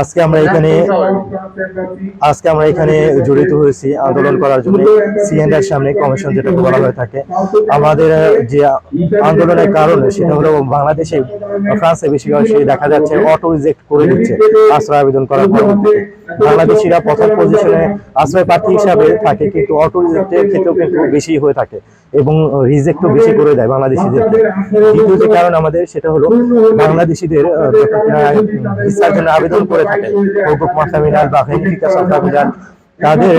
আজকে আমরা এখানে আজকে আমরা এখানে জড়িত হয়েছি আন্দোলন করার জন্য। সিএনআর সামনে কমিশন যেটা বলা হয়ে থাকে। আমাদের যে আন্দোলনের কারণ সেটা হলো বাংলাদেশে ফ্রান্সে বেশিরভাগ দেখা যাচ্ছে অটো রিজেক্ট করে দিচ্ছে আশ্রয় আবেদন করার পর বাংলাদেশিরা প্রথম পজিশনে আশ্রয় প্রার্থী হিসাবে থাকে, কিন্তু অটো রিজেক্টের ক্ষেত্রেও কিন্তু বেশি হয়ে থাকে এবং রিজেক্টও বেশি করে দেয় বাংলাদেশিদেরকে দ্বিতীয় যে কারণ আমাদের, সেটা হলো বাংলাদেশিদের ভিসার জন্য আবেদন করে থাকে হকুক মাসামিনাল বা ভেরিফিকেশন সার্ভিলার তাদের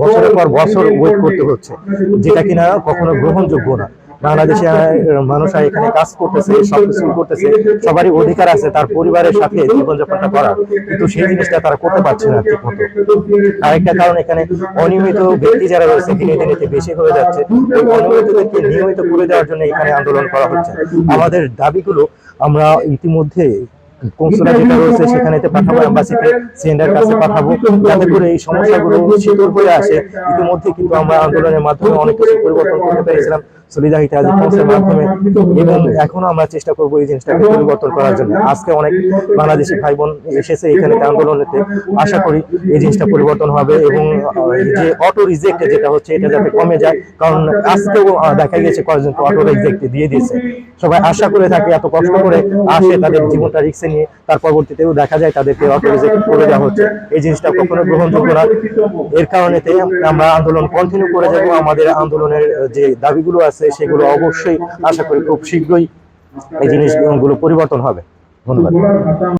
বছরের পর বছর ওয়েট করতে হচ্ছে, যেটা কিনা কখনো গ্রহণযোগ্য না। বাংলাদেশে মানুষরা এখানে কাজ করতেছে সবকিছু করতেছে, সবারই অধিকার আছে, তার পরিবারের সাথে জীবনযাপনটা করার। কিন্তু সেই জিনিসটা তারা করতে পারছে না ঠিক মতো আরেকটা কারণ এখানে, অনিয়মিত ব্যক্তি যারা রয়েছে দিনে দিনে বেশি হয়ে যাচ্ছে। ওই অনিয়মিতদেরকে নিয়মিত করে দেওয়ার জন্য এখানে আন্দোলন করা হচ্ছে। আমাদের দাবিগুলো আমরা ইতিমধ্যে কৌশলা যেটা রয়েছে সেখানেতে পাঠাবো অ্যাম্বাসিতে সিএনআর কাছে পাঠাবো। যাতে করে এই সমস্যাগুলো শীতল হয়ে আসে। ইতিমধ্যে কিন্তু আমরা আন্দোলনের মাধ্যমে অনেক কিছু পরিবর্তন করতে পেরেছিলাম। সলিদারিটি আজ মাধ্যমে এবং এখনও আমরা চেষ্টা করব এই জিনিসটাকে পরিবর্তন করার জন্য। আজকে অনেক বাংলাদেশি ভাই বোন এসেছে এখানে আন্দোলনেতে। আশা করি এই জিনিসটা পরিবর্তন হবে এবং যে অটো রিজেক্ট যেটা হচ্ছে এটা যাতে কমে যায়। কারণ আজকেও দেখা গেছে কয়েকজন অটো রিজেক্ট দিয়ে দিয়েছে। সবাই আশা করে থাকে এত কষ্ট করে আসে তাদের জীবনটা রিক্সে নিয়ে। তার পরবর্তীতেও দেখা যায় তাদেরকে অটো রিজেক্ট করে দেওয়া হচ্ছে। এই জিনিসটা কখনো গ্রহণযোগ্য না। এর কারণেতে আমরা আন্দোলন কন্টিনিউ করে যাব। আমাদের আন্দোলনের যে দাবিগুলো আছে সেগুলো অবশ্যই আশা করি খুব শীঘ্রই এই জিনিসগুলো পরিবর্তন হবে। ধন্যবাদ।